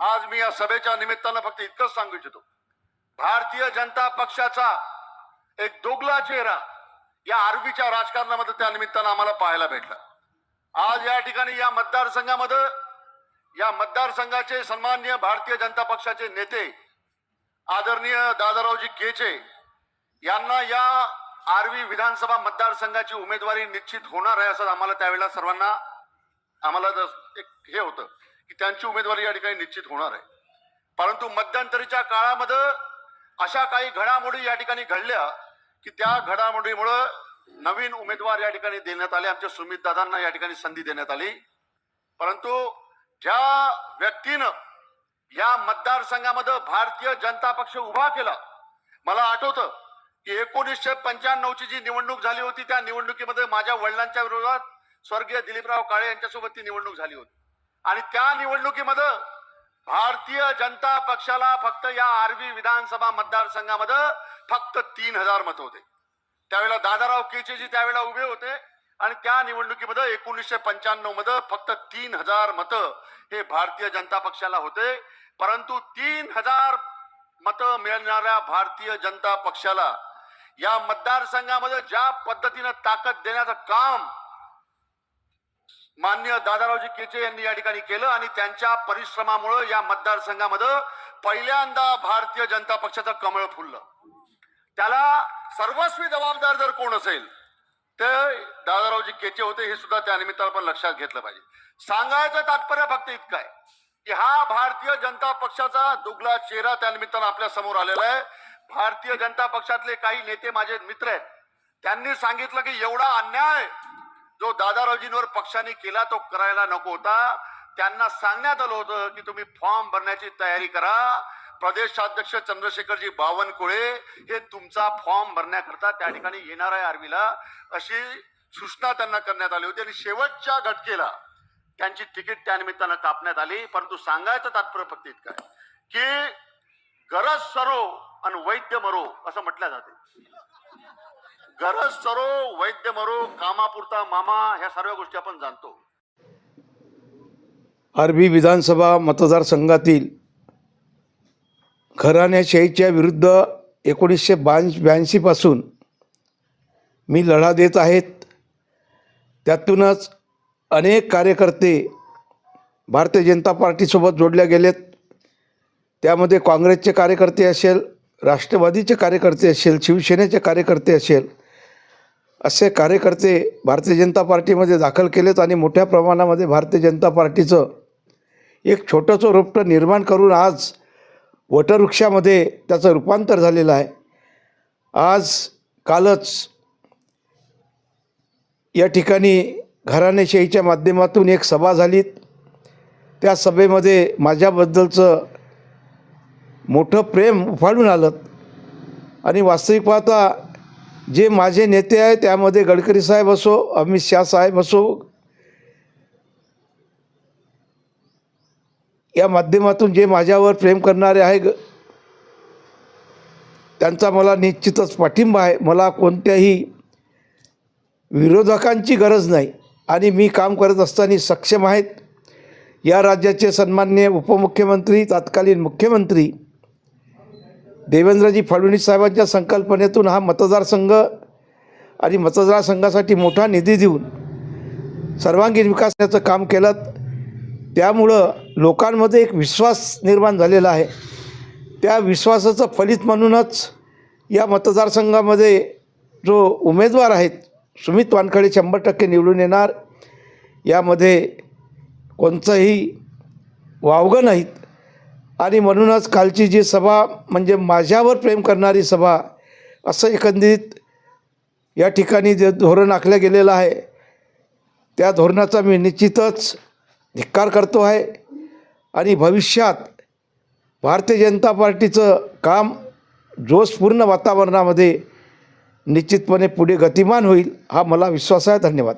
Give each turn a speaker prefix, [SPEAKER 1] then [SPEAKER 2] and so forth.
[SPEAKER 1] आज मी या सभेच्या निमित्तानं फक्त इतकंच सांगू इच्छितो. भारतीय जनता पक्षाचा एक दोगला चेहरा या आरबीच्या राजकारणामध्ये त्या निमित्तानं आम्हाला पाहायला भेटला. आज या ठिकाणी या मतदारसंघामध्ये या मतदारसंघाचे सन्माननीय भारतीय जनता पक्षाचे नेते आदरणीय दादारावजी केचे यांना या आरवी विधानसभा मतदारसंघाची उमेदवारी निश्चित होणार आहे असं आम्हाला त्यावेळेला सर्वांना आम्हाला एक हे होतं की त्यांची उमेदवारी या ठिकाणी निश्चित होणार आहे. परंतु मध्यंतरीच्या काळामध्ये अशा काही घडामोडी या ठिकाणी घडल्या की त्या घडामोडीमुळं नवीन उमेदवार या ठिकाणी देण्यात आले. आमच्या सुमित दादांना या ठिकाणी संधी देण्यात आली. परंतु ज्या व्यक्तीनं या मतदारसंघामध्ये भारतीय जनता पक्ष उभा केला मला आठवतं की एकोणीसशे पंच्याण्णवची जी निवडणूक झाली होती त्या निवडणुकीमध्ये माझ्या वडिलांच्या विरोधात स्वर्गीय दिलीपराव काळे यांच्यासोबत ती निवडणूक झाली होती. आणि त्या निवडणुकीमध्ये भारतीय जनता पक्षाला फक्त या आरवी विधानसभा मतदारसंघामध्ये फक्त तीन हजार मत होते. त्यावेळेला दादाराव केचेजी त्यावेळेला उभे होते आणि त्या निवडणुकीमध्ये एकोणीसशे पंच्याण्णवमध्ये फक्त तीन हजार मतं हे भारतीय जनता पक्षाला होते. परंतु तीन हजार मतं मिळणाऱ्या भारतीय जनता पक्षाला या मतदारसंघामध्ये ज्या पद्धतीनं ताकद देण्याचं काम मान्य दादारावजी केचे यांनी या ठिकाणी केलं आणि त्यांच्या परिश्रमामुळे या मतदारसंघामध्ये पहिल्यांदा भारतीय जनता पक्षाचं कमळ फुललं. त्याला सर्वस्वी जबाबदार जर कोण असेल ते दादारावजी केचे होते हे सुद्धा त्या निमित्तानं पण लक्षात घेतलं पाहिजे. सांगायचं तात्पर्य फक्त इतकं आहे की हा भारतीय जनता पक्षाचा दुगला चेहरा त्या निमित्तानं आपल्यासमोर आलेला आहे. भारतीय जनता पक्षातले काही नेते माझे मित्र आहेत. त्यांनी सांगितलं की एवढा अन्याय जो दादारावजींवर पक्षाने केला तो करायला नको होता. त्यांना सांगण्यात आलं होतं की तुम्ही फॉर्म भरण्याची तयारी करा. प्रदेशाध्यक्ष चंद्रशेखरजी बावनकुळे हे तुमचा फॉर्म भरण्याकरता त्या ठिकाणी येणार आहे आर्मीला. अशी सूचना त्यांना करण्यात आली होती आणि शेवटच्या घटकेला त्यांची तिकीट त्यानिमित्तानं कापण्यात आली. परंतु सांगायचं तात्पर्य फक्त इतकं आहे की गरज सरो आणि वैद्य मरो असं म्हटलं जाते. गरज सरो वैद्य मरो कामापुरता मामा ह्या सर्व गोष्टी आपण जाणतो.
[SPEAKER 2] आरबी विधानसभा मतदारसंघातील घराण्याशाहीच्या विरुद्ध एकोणीसशे बांश ब्याऐंशीपासून मी लढा देत आहेत. त्यातूनच अनेक कार्यकर्ते भारतीय जनता पार्टीसोबत जोडल्या गेलेत. त्यामध्ये काँग्रेसचे कार्यकर्ते असेल राष्ट्रवादीचे कार्यकर्ते असेल शिवसेनेचे कार्यकर्ते असेल असे कार्यकर्ते भारतीय जनता पार्टीमध्ये दाखल केलेत आणि मोठ्या प्रमाणामध्ये भारतीय जनता पार्टीचं एक छोटंसं रोपटं निर्माण करून आज वटवृक्षामध्ये त्याचं रूपांतर झालेलं आहे. आज कालच या ठिकाणी घराणेशाहीच्या माध्यमातून एक सभा झाली त्या सभेमध्ये माझ्याबद्दलचं मोठं प्रेम उफाळून आलं. आणि वास्तविक पाहता जे माझे नेते आहे त्यामध्ये गडकरी साहेब असो अमित शाह साहेब असो या माध्यमातून जे माझ्यावर प्रेम करणारे आहे ग त्यांचा मला निश्चितच पाठिंबा आहे. मला कोणत्याही विरोधकांची गरज नाही. आणि मी काम करत असताना सक्षम आहेत. या राज्याचे सन्मान्य उपमुख्यमंत्री तत्कालीन मुख्यमंत्री देवेंद्रजी फडणवीस साहेबांच्या संकल्पनेतून हा मतदारसंघ आणि मतदारसंघासाठी मोठा निधी देऊन सर्वांगीण विकासाचं काम केलं. त्यामुळं लोकांमध्ये एक विश्वास निर्माण झालेला आहे. त्या विश्वासाचं फलित म्हणूनच या मतदारसंघामध्ये जो उमेदवार आहेत सुमित वानखडे शंभर टक्के निवडून येणार. यामध्ये कोणतंही वावगं नाहीत. आणि म्हणूनच कालची जी सभा म्हणजे माझ्यावर प्रेम करणारी सभा असं एकंदरीत या ठिकाणी जे धोरण आखलं गेलेलं आहे त्या धोरणाचा मी निश्चितच धिक्कार करतो आहे. आणि भविष्यात भारतीय जनता पार्टीचं काम जोशपूर्ण वातावरणामध्ये निश्चितपणे पुढे गतिमान होईल हा मला विश्वास आहे. धन्यवाद.